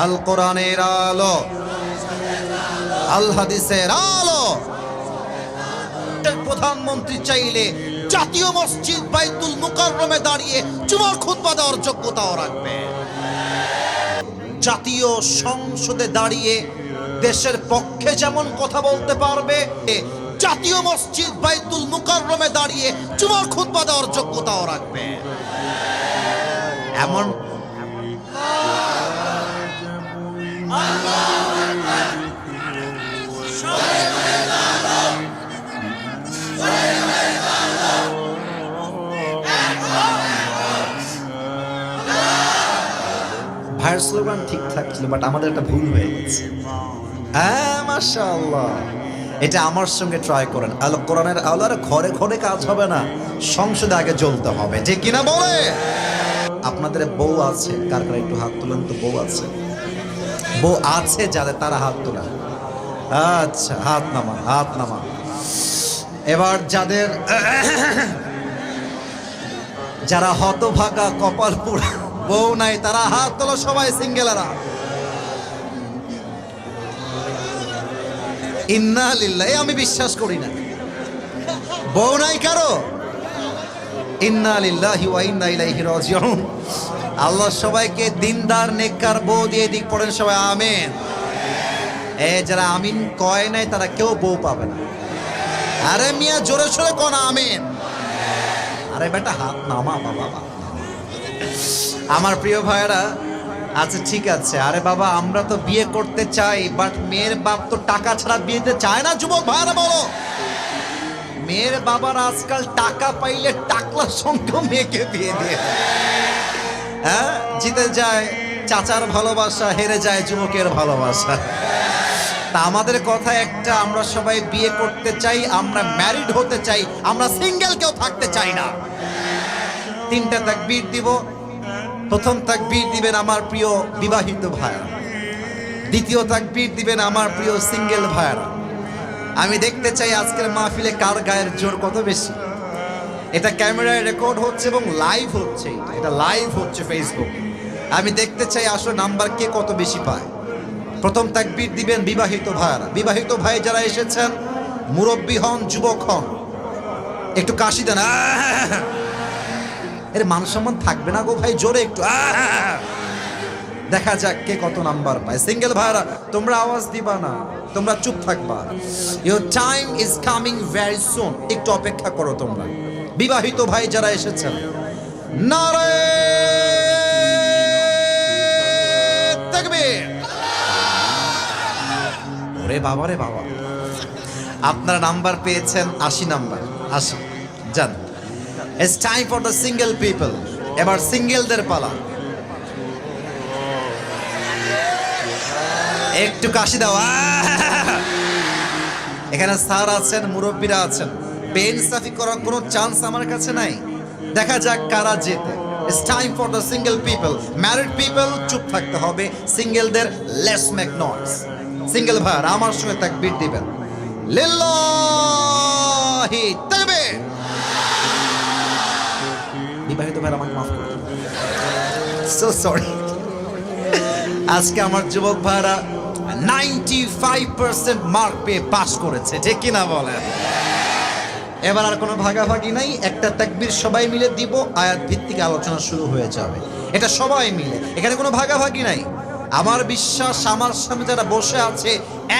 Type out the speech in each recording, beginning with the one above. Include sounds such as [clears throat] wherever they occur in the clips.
আল কোরআনের আলো, আল হাদিসের আলো। প্রধানমন্ত্রী চাইলে জাতীয় মসজিদ বাইতুল মুকাররমে দাঁড়িয়ে জুমার খুতবা দেওয়ার যোগ্যতাও রাখবে। জাতীয় সংসদে দাঁড়িয়ে দেশের পক্ষে যেমন কথা বলতে পারবে, জাতীয় মসজিদ বাইতুল মুকাররমে দাঁড়িয়ে জুমার খুতবা দেওয়ার যোগ্যতাও রাখবে। এমন ভাইয়ের স্লোগান ঠিকঠাক ছিল বাট আমাদের একটা ভুল হয়ে গেছে। হ্যাঁ মাশাআল্লাহ। এটা আমার সঙ্গে ট্রাই করেন। আলো, কোরআনের আলোর ঘরে ঘরে কাজ হবে না। সংসদে আগে জ্বলতে হবে। ঠিক কিনা বলে? আপনাদের বউ আছে, কার কার একটু হাত তুলেন তো বউ আছে। বউ আছে যাদের তারা হাত তোলা। আচ্ছা হাত নামা হাত নামা এবার যাদের যারা হতভাগা কপাল পুরা বউ নাই, তারা হাত তোলো সবাই সিঙ্গেলারা। ইন্না আমি বিশ্বাস করি না। বউ নাই কারও? ইন্না লিল্লাহি আল্লাহ সবাইকে দিনদার, নেককার, বউ দিয়ে দিক পড়েন সবাই, আমিন। এ, যারা আমিন কয় নাই, তারা কেউ বউ পাবে না। আরে মিয়া, জোরে সোরে কোন, আমিন। আরে বেটা, হাত নামা, বাবা আমার প্রিয় ভাইয়েরা আচ্ছা ঠিক আছে। আরে বাবা, আমরা তো বিয়ে করতে চাই বাট মেয়ের বাপ তো টাকা ছাড়া বিয়েতে চায় না, যুবক ভাইয়েরা, বলো। মেয়ের বাবার আজকাল টাকা পাইলে টাকলার সংখ্যা মেয়েকে বিয়ে দেয়। হ্যাঁ জিতে যায় চাচার ভালোবাসা, হেরে যায় যুবকের ভালোবাসা। তা আমাদের কথা একটা, আমরা সবাই বিয়ে করতে চাই, আমরা ম্যারিড হতে চাই, আমরা সিঙ্গেল কেউ থাকতে চাই না। তিনটা তাকবীর দিব। প্রথম তাকবীর দিবেন আমার প্রিয় বিবাহিত ভাইয়া দ্বিতীয় তাকবীর দিবেন আমার প্রিয় সিঙ্গেল ভাইয়ারা। আমি দেখতে চাই আজকের মাহফিলে কার গায়ের জোর কত বেশি। এটা ক্যামেরায় রেকর্ড হচ্ছে এবং লাইভ হচ্ছে এটা। লাইভ হচ্ছে ফেসবুকে আমি দেখতে চাই আসলে নাম্বার কে কত বেশি পায়। প্রথম তাকবীর দিবেন বিবাহিত ভাইয়ারা। বিবাহিত ভাই যারা এসেছেন, মুরব্বী হন, যুবক হন, একটু কাশি দেন! এর মান সম্মান থাকবে না গো ভাই, জোরে একটু! দেখা যাক কে কত নাম্বার পায়। সিঙ্গেল ভাইরা তোমরা আওয়াজ দিবা না, তোমরা চুপ থাকবা। Your time is coming very soon একটু অপেক্ষা করো তোমরা। বিবাহিত ভাই যারা এসেছেন। নারে বাবা রে বাবা। আপনারা নাম্বার পেয়েছেন আশি নাম্বার। আশি। যান। It's time for the single people এবার সিঙ্গেলদের পালা। একটু কাশি দাও। আহ! এখানে স্যার আছেন, মুরব্বীরা আছেন। বেইনসাফি করার কোনো চান্স আমার কাছে নাই। দেখা যাক কারা জেতে। It's time for the single people married people চুপ থাকতে হবে। সিঙ্গেলদের লেস মেক নয়েস সিঙ্গেল ভাইয়ার, আমার সঙ্গে তাকবীর দিবেন। লিল্লাহি তাকবীর। বিবাহিত ভাইরা আমাকে মাফ করুন সো সরি আজকে আমার যুবক ভাইরা নাইনটি ফাইভ পার্সেন্ট মার্ক পেয়ে পাস করেছে। ঠিক কিনা বলেন? এবার আর কোনো ভাগাভাগি নাই, একটা তাকবীর সবাই মিলে দিব, আয়াত ভিত্তিক আলোচনা শুরু হয়ে যাবে। এটা সবাই মিলে। এখানে কোনো ভাগাভাগি নাই। আমার বিশ্বাস, আমার সামনে যারা বসে আছে,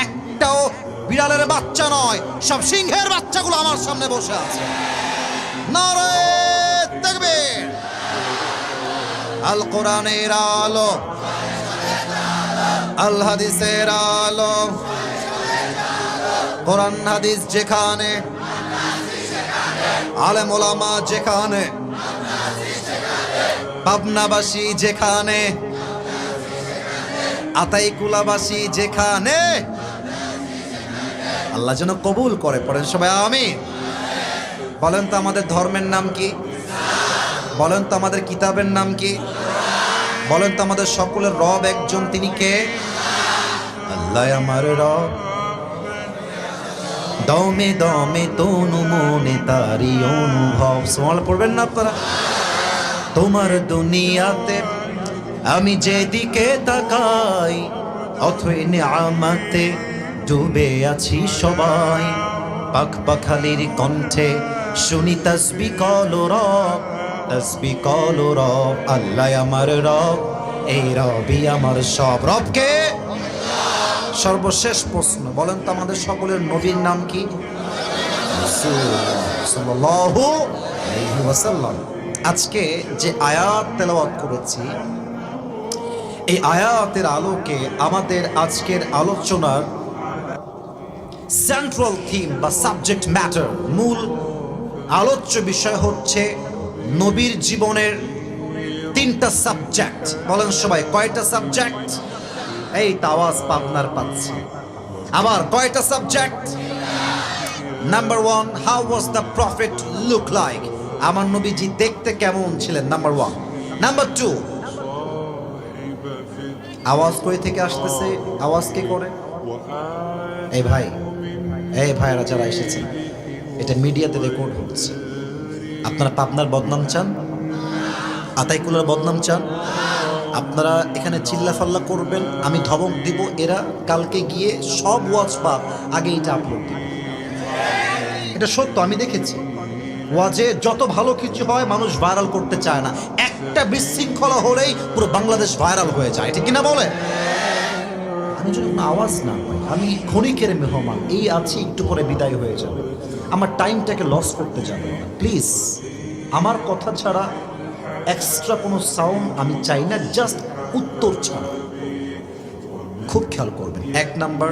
একটাও বিড়ালের বাচ্চা নয়, সব সিংহের বাচ্চাগুলো আমার সামনে বসে আছে। আল কোরআনের আলো আল। হাদিসের আলো। কোরআন হাদিস যেখানে আলেম ওলামা যেখানে, পাবনাবাসী যেখানে, আতাইকুলাবাসী যেখানে, আল্লাহ যেন কবুল করে, পড়েন সবাই আমি বলেন তো আমাদের ধর্মের নাম কি? বলেন তো আমাদের কিতাবের নাম কি? বলেন তো আমাদের সকলের রব একজন, তিনি কে? আল্লাহ আমার রব। দমে দমে তনু মনে তারি অনুভব। সোমাল পড়বেন না আপনারা? তোমার দুনিয়াতে আমি যেদিকে তাকাই, অথই নিয়ামতে ডুবে আছি সবাই। পাখ পাখালির কণ্ঠে শুনি তসবি কল রব, তসবি কল রব, আল্লাহ আমার রব, এই রবি আমার সব। রবকে সর্বশেষ প্রশ্ন। বলেন তো আমাদের সকলের নবীর নাম কি? আজকে যে আয়াত তেলাওয়াত করেছি, এই আয়াতের আলোকে আমাদের আজকের আলোচনার সেন্ট্রাল থিম বা সাবজেক্ট ম্যাটার মূল আলোচ্য বিষয় হচ্ছে নবীর জীবনের তিনটা সাবজেক্ট বলেন সবাই, কয়টা সাবজেক্ট এই তাওয়াজ পাবনার পাচ্ছি। আবার কয়টা subject number one how was the prophet look like আমার নবীজি দেখতে কেমন ছিলেন? নাম্বার ওয়ান নাম্বার টু আওয়াজ কই থেকে আসতেছে? আওয়াজ কে করে? এই ভাই, এই ভাইরা যারা এসেছেন এটা মিডিয়াতে রেকর্ড হচ্ছে। আপনারা পাবনার বদনাম চান? আতাইকুলার বদনাম চান? আপনারা এখানে চিল্লাফাল্লা করবেন, আমি ধমক দিব, এরা কালকে গিয়ে সব ওয়াচ পা আগে এটা আপলোড দিবে। এটা সত্য, আমি দেখেছি। ওয়াজে যত ভালো কিছু হয়, মানুষ ভাইরাল করতে চায় না। একটা বিশৃঙ্খলা হলেই পুরো বাংলাদেশ ভাইরাল হয়ে যায় ঠিক কিনা বলে? আমি যদি কোনো আওয়াজ না হয় আমি ক্ষণিকের মেহমান, এই আছি, একটু পরে বিদায় হয়ে যাবে। আমার টাইমটাকে লস করতে যাবে প্লিজ আমার কথা ছাড়া এক্সট্রা কোনো সাউন্ড আমি চাই না জাস্ট উত্তর ছাড়া। খুব খেয়াল করবেন, এক number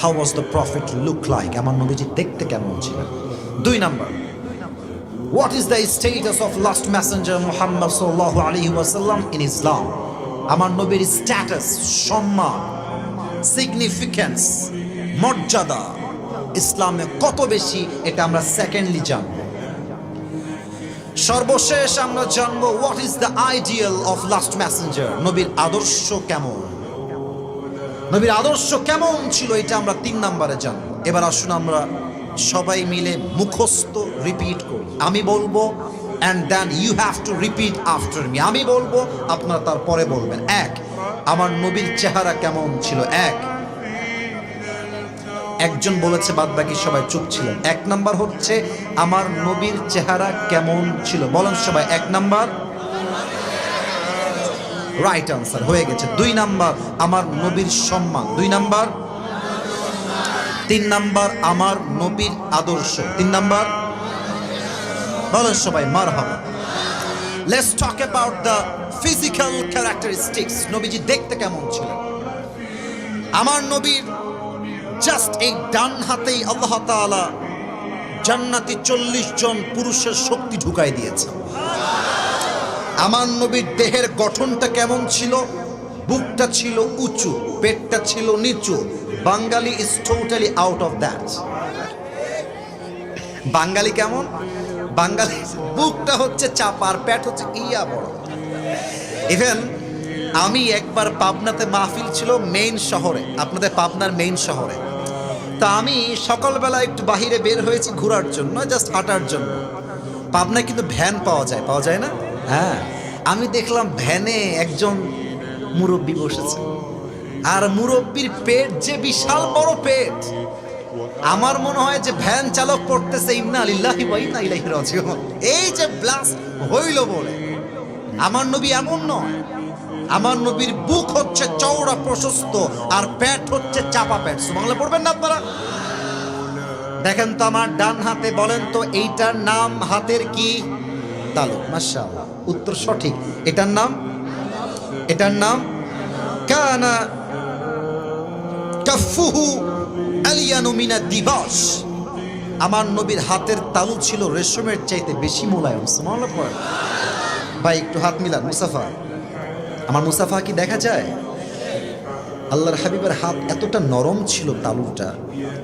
how was the prophet look like আমার নবীজি দেখতে কেমন ছিলেন? দুই number what is the status of last messenger Muhammad সাল্লাহ আলী ওয়াসাল্লাম ইন ইসলাম আমার নবীর স্ট্যাটাস সম্মান সিগনিফিক্যান্স মর্যাদা, ইসলামে কত বেশি, এটা আমরা সেকেন্ডলি জানব। সর্বশেষ আমরা জানব what is the ideal of last messenger নবীর আদর্শ কেমন? নবীর আদর্শ কেমন ছিল এটা আমরা তিন নাম্বারে জানব। এবার আসুন আমরা সবাই মিলে মুখস্থ রিপিট করি। আমি বলব and then you have to repeat after me আমি বলব, আপনারা তারপরে বলবেন। এক, আমার নবীর চেহারা কেমন ছিল? এক একজন বলেছে বাদ বাকি সবাই চুপ ছিলেন এক নাম্বার হচ্ছে, আমার নবীর চেহারা কেমন ছিল? বলেন সবাই, এক নাম্বার? রাইট আনসার হয়ে গেছে। দুই নাম্বার, আমার নবীর সম্মান। দুই নাম্বার? তিন নাম্বার, আমার নবীর আদর্শ। তিন নাম্বার? বলেন সবাই মার হবে let's talk about the physical characteristics নবীজি দেখতে কেমন ছিলেন? আমার নবীর জাস্ট এই ডান হাতেই আল্লাহ তাআলা জান্নাতি চল্লিশ জন পুরুষের শক্তি ঢুকাই দিয়েছে। আমার নবীর দেহের গঠনটা কেমন ছিল? বুকটা ছিল উঁচু, পেটটা ছিল নিচু। Bengali is totally out of that Bengali কেমন? বাঙালি বুকটা হচ্ছে চাপার পেট হচ্ছে ইয়া বড়। ইভেন আমি একবার পাবনাতে মাহফিল ছিল মেইন শহরে। আপনাদের পাবনার মেইন শহরে। তা আমি সকালবেলা একটু বাহিরে বের হয়েছি ঘোরার জন্য জাস্ট হাঁটার জন্য। পাবনায় কিন্তু ভ্যান পাওয়া যায় পাওয়া যায় না? হ্যাঁ। আমি দেখলাম ভ্যানে একজন মুরব্বী বসেছে। আর মুরব্বীর পেট যে বিশাল বড় পেট। আমার মনে হয় যে ভ্যান চালক পড়তেছে, ইন্না আলিল্লাহি ওয়া ইন্না ইলাইহি রাজিউন। এই যে ব্লাস্ট হইল বলে। আমার নবী এমন নয়। আমার নবীর বুক হচ্ছে চওড়া, প্রশস্ত, আর প্যাট হচ্ছে চাপা প্যাট বাংলা পড়বেন না আপনারা? দেখেন তো আমার ডান হাতে, বলেন তো এইটার নাম হাতের কি? তালু মাশাআল্লাহ, উত্তর সঠিক। এটার নাম? এটার নাম? কানা কাফুহু আলিয়ানু মিনা দিবস। আমার নবীর হাতের তালু ছিল রেশমের চাইতে বেশি মোলায়ম। পড়েন। ভাই, একটু হাত মিলান, মুসাফা। আমার মুসাফা কি দেখা যায়? আল্লাহর হাবিবের হাত এতটা নরম ছিল তালুটা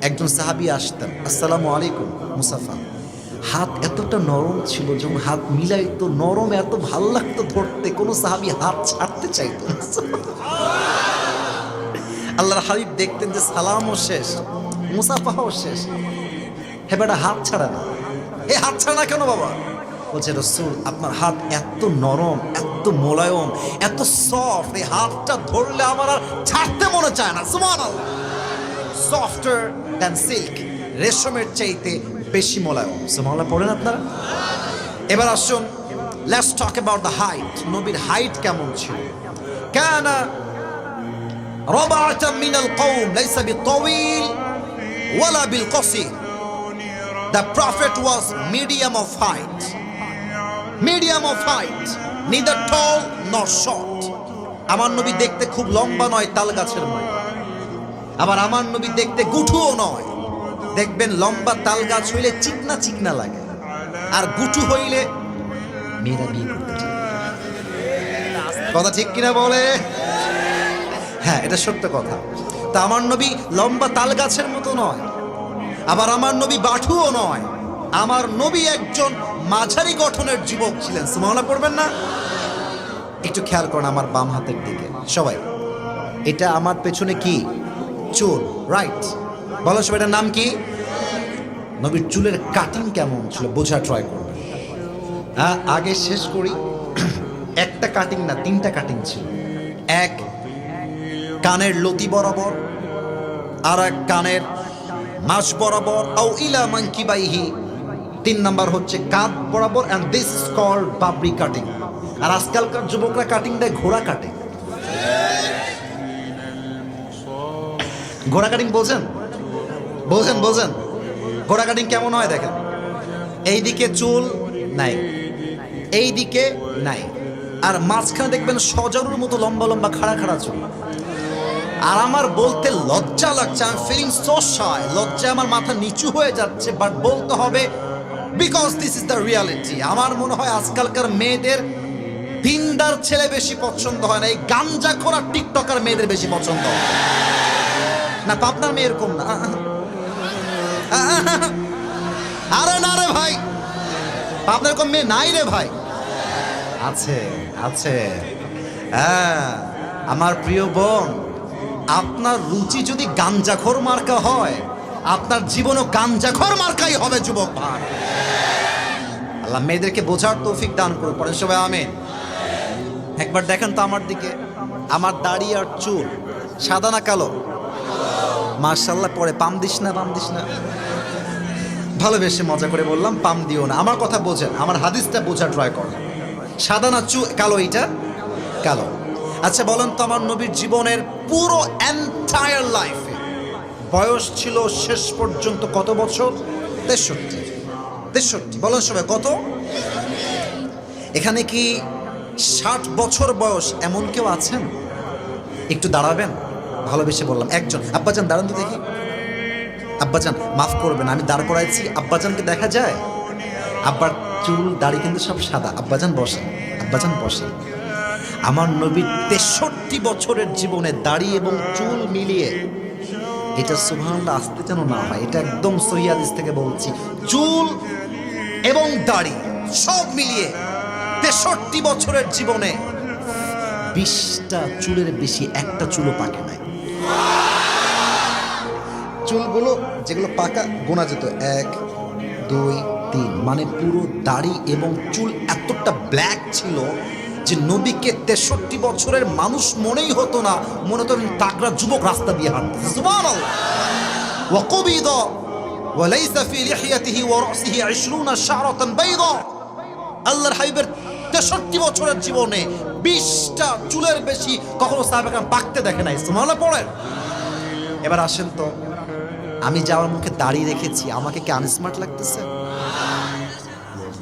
একজন সাহাবি আসতেন, আসসালামু আলাইকুম মুসাফা হাত এতটা নরম ছিল, যখন হাত মিলাইতো, নরম এত ভালো লাগতো ধরতে, কোনো সাহাবি হাত ছাড়তে চাইতো আল্লাহর হাবিব দেখতেন যে সালামও শেষ মুসাফাও শেষ। হে বেটা, হাত ছাড়া না। এ হাত ছাড়া কেন বাবা? বলছে রসুল আপনার হাত এত নরম এত মোলায়ম এত সফট এই হাতটা ধরলে আমার আর ছাড়তে মনে চায় না সুমান সফটার দ্যান সিল্ক রেশমের চাইতে বেশি মোলায়ম সুমাল্লাহ পড়েন আপনারা এবার আসুন let's talk about the height নবীর হাইট কেমন ছিল কানা ربعة من القوم ليس بالطويل ولا بالقصير The prophet was medium of height medium of height, neither tall nor short আমার নবী দেখতে খুব লম্বা নয়, তাল গাছের মতো আবার আমার নবী দেখতে গুঠুও নয়। দেখবেন লম্বা তাল গাছ হইলে চিকনা চিকনা লাগে, আর গুটু হইলে মেয়েরা বিয়ে করতে। কথা ঠিক কিনা বলে? হ্যাঁ এটা সত্য কথা। তা আমার নবী লম্বা তাল গাছের মতো নয়, আবার আমার নবী বাঠুও নয়। আমার নবী একজন মাঝারি গঠনের যুবক ছিলেন। সুমহলা পড়বেন না? একটু খেয়াল করুন আমার বাম হাতের দিকে। সবাই, এটা আমার পেছনে কি? চুল রাইট বলো সবাই, এটার নাম কি? নবীর চুলের কাটিং কেমন ছিল? বোঝা ট্রাই করবেন। হ্যাঁ আগে শেষ করি। [clears throat] একটা কাটিং না, তিনটা কাটিং ছিল। এক, কানের লতি বরাবর, আর এক কানের মাস বরাবর, আও ইলা মানকিবাইহি তিন নাম্বার হচ্ছে কাঁধ বরাবর and this is called Babri cutting আর আজকালকার যুবকরা কাটিং দেয়, ঘোড়া কাটিং ঘোড়া কাটিং বোঝেন বোঝেন বোঝেন ঘোড়া কাটিং কেমন হয় দেখেন। এইদিকে চুল নাই, এইদিকে নাই। আর মাঝখানে দেখবেন সজারুর মতো লম্বা লম্বা খাড়া খাড়া চুল। আর আমার বলতে লজ্জা লাগছে আমি ফিলিং সো শাই লজ্জা আমার মাথা নিচু হয়ে যাচ্ছে বাট বলতে হবে because this is the reality আমার মনে হয় আজকালকার মেয়েদের দিনদার ছেলে বেশি পছন্দ হয় না। এই গাঞ্জা খোরা টিকটকার মেয়েদের বেশি পছন্দ হয়। না পাবনার মেয়ে এরকম না। আরে না রে ভাই। পাবনার এরকম মেয়ে নাই রে ভাই। আছে আছে। হ্যাঁ আমার প্রিয় বোন, আপনার রুচি যদি গাঞ্জাখোর মার্কা হয় আপনার জীবনও গাঞ্জাখোর মার্কাই হবে, যুবক ভাই। আল্লাহ মেয়েদেরকে বোঝার তৌফিক দান করুন পরে সবাই, আমেন। একবার দেখেন তো আমার দিকে, আমার দাড়ি আর চুল, সাদা না কালো? মার্শাল্লাহ পরে পাম দিস না, পাম দিস না। ভালোবেসে মজা করে বললাম, পাম দিও না। আমার কথা বোঝেন, আমার হাদিসটা বোঝা ট্রাই করেন। সাদা না চু, কালো এইটা? কালো। আচ্ছা বলেন তো আমার নবীর জীবনের পুরো এন্টায়ার লাইফে বয়স ছিল শেষ পর্যন্ত কত বছর? তেষট্টি। তেষট্টি। বলেন সবাই, কত? এখানে কি ষাট বছর বয়স এমন কেউ আছেন? একটু দাঁড়াবেন, ভালোবেসে বললাম। একজন। আব্বাজান, দাঁড়ান তো দেখি। আব্বাজান, মাফ করবেন, আমি দাঁড় করাইছি। আব্বাজানকে দেখা যায়? আব্বার চুল, দাড়ি কিন্তু সব সাদা। আব্বাজান বসেন, আব্বাজান বসে আমার নবীর তেষট্টি বছরের জীবনে দাড়ি এবং চুল মিলিয়ে এটা সুবহানাল্লাহ, আসতে যেন না হয়, এটা একদম সহিয়াদিস থেকে বলছি। চুল এবং দাড়ি সব মিলিয়ে তেষট্টি বছরের জীবনে বিশটা চুলের বেশি একটা চুলও পাকে নাই। চুলগুলো যেগুলো পাকা, গোনা যেত, এক, দুই, তিন মানে পুরো দাড়ি এবং চুল এতটা ব্ল্যাক ছিল যে নবীকে তেষট্টি বছরের মানুষ মনেই হতো না মনে হতো তাগড়া যুবক রাস্তা দিয়ে হাঁটতেছে সুবহানাল্লাহ وقبض وليس في لحيته ورأسه عشرون شعرة بيضاء আল্লাহর হাবিবের তেষট্টি বছরের জীবনে বিশটা চুলের বেশি কখনো সাহাবাগান পাকতে দেখে নাই সুমালা পড়েন এবার আসেন তো আমি যে আমার মুখে দাড়ি রেখেছি আমাকে কি আনস্মার্ট লাগতেছে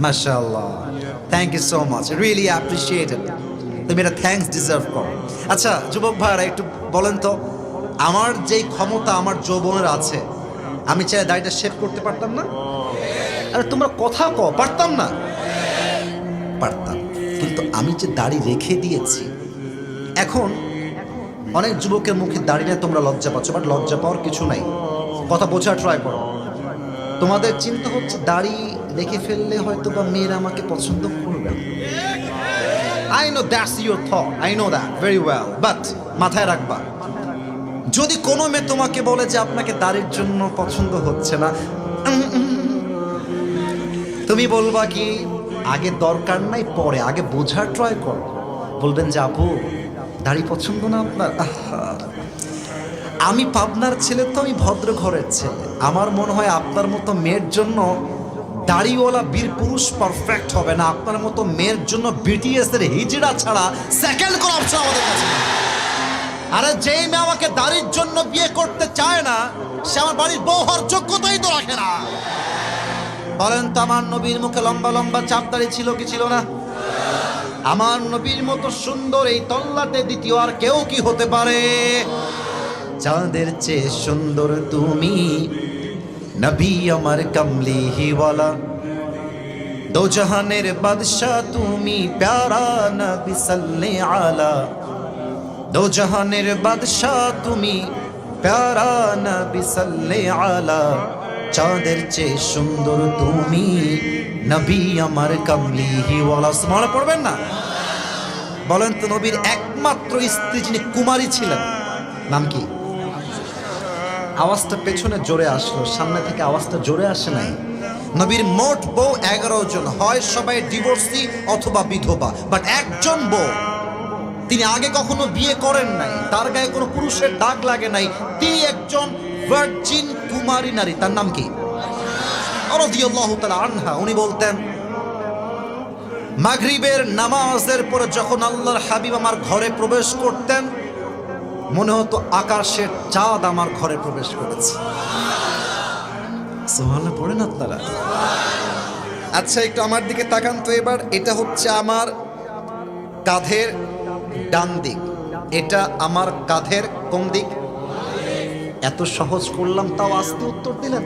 মাশাআল্লাহ। Thank you so much really appreciated তুমি এটা থ্যাঙ্কস ডিজার্ভ করো। আচ্ছা যুবক ভাইরা, একটু বলেন তো, আমার যেই ক্ষমতা, আমার যৌবনের আছে, আমি চাই দাড়িটা শেভ করতে পারতাম না? আরে, তোমরা কথা কও, পারতাম না? পারতাম। কিন্তু আমি যে দাড়ি রেখে দিয়েছি, এখন অনেক যুবকের মুখে দাঁড়িয়ে তোমরা লজ্জা পাচ্ছ বাট লজ্জা পাওয়ার কিছু নাই। কথা বোঝার ট্রাই করো। তোমাদের চিন্তা হচ্ছে দাড়ি রেখে ফেললে হয়তো বা মেয়েরা আমাকে পছন্দ করবে I know that's your thought I know that very well but মাথায় রাখবা, যদি কোনো মেয়ে তোমাকে বলে যে আপনাকে দাড়ির জন্য পছন্দ হচ্ছে না, তুমি বলবা কি, আগে দরকার নাই, পরে, আগে বোঝার ট্রাই কর। বলবেন যে, আপু, দাড়ি পছন্দ না আপনার? আমি পাবনার ছেলে তো, আমি ভদ্র ঘরের ছেলে। আমার মনে হয় আপনার মতো মেয়ের জন্য দাড়িওয়ালা বীর পুরুষ পারফেক্ট হবে না। আপনার মতো মেয়ের জন্য বিটিএস এর হিজড়া ছাড়া সেকেন্ড কোন অপশন আমাদের কাছে। আরে যেই মেয়ে আমাকে দাড়ির জন্য বিয়ে করতে চায় না, সে আমার বাড়ির বউ হওয়ার যোগ্যতাই তো রাখে না। বলেন তো, আমার নবীর মুখে লম্বা লম্বা চাপ দাড়ি ছিল কি ছিল না? আমার নবীর মতো সুন্দর এই তল্লাতে দ্বিতীয় আর কেউ কি হতে পারে? চাঁদের চেয়ে সুন্দর তুমি নবী আমার কমলি হিওয়ালা দো জাহানের বাদশাহ, তুমি প্যারা নবী সাল্লে আলা। দো জাহানের বাদশাহ, তুমি প্যারা নবী সাল্লে আলা। চাঁদের চেয়ে সুন্দর তুমি নবী আমার কমলি হিওয়ালা মনে পড়বেন না? বলেন তো নবীর একমাত্র স্ত্রী যিনি কুমারী ছিলেন, নাম কি? আওয়াজটা পেছনে জোরে আসলো, সামনে থেকে আওয়াজটা জোরে আসে নাই। নবীর মোট বউ এগারো জন, হয় সবাই ডিভোর্সি অথবা বিধবা বাট একজন বউ। তিনি আগে কখনো বিয়ে করেন নাই, তার গায়ে কোনো পুরুষের দাগ লাগে নাই। তিনি একজন ভার্জিন কুমারী নারী, তার নাম কি? আনহা, উনি বলতেন, মাগরিবের নামাজের পরে যখন আল্লাহর হাবিব আমার ঘরে প্রবেশ করতেন মনে হতো আকাশের চাঁদ আমার ঘরে প্রবেশ করেছে। সোহানা পড়েন আপনারা? আচ্ছা একটু আমার দিকে তাকান তো এবার। এটা হচ্ছে আমার কাঁধের ডান দিক। এটা আমার কাঁধের কোন দিক? এত সহজ করলাম, তাও আস্তে উত্তর দিলেন।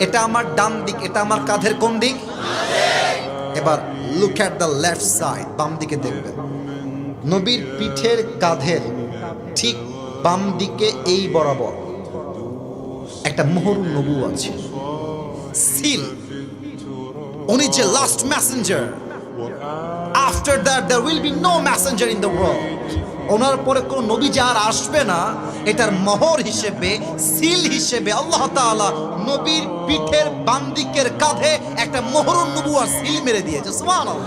এটা আমার ডান দিক, এটা আমার কাঁধের কোন দিক? এবার look at the left side বাম দিকে দেখবেন। নবীর পিঠের কাঁধের বাম দিকে এই বরাবর। একটা মোহর নবু আছে। সিল উনি যে last messenger after that there will be no messenger in the world ওনার পরে কোন নবী যে আর আসবে না, এটার মোহর হিসেবে সিল হিসেবে আল্লাহ তাআলা নবীর পিঠের বাম দিকের কাঁধে একটা মোহর নবুয়ার সিল মেরে দিয়েছে। সুবহানাল্লাহ।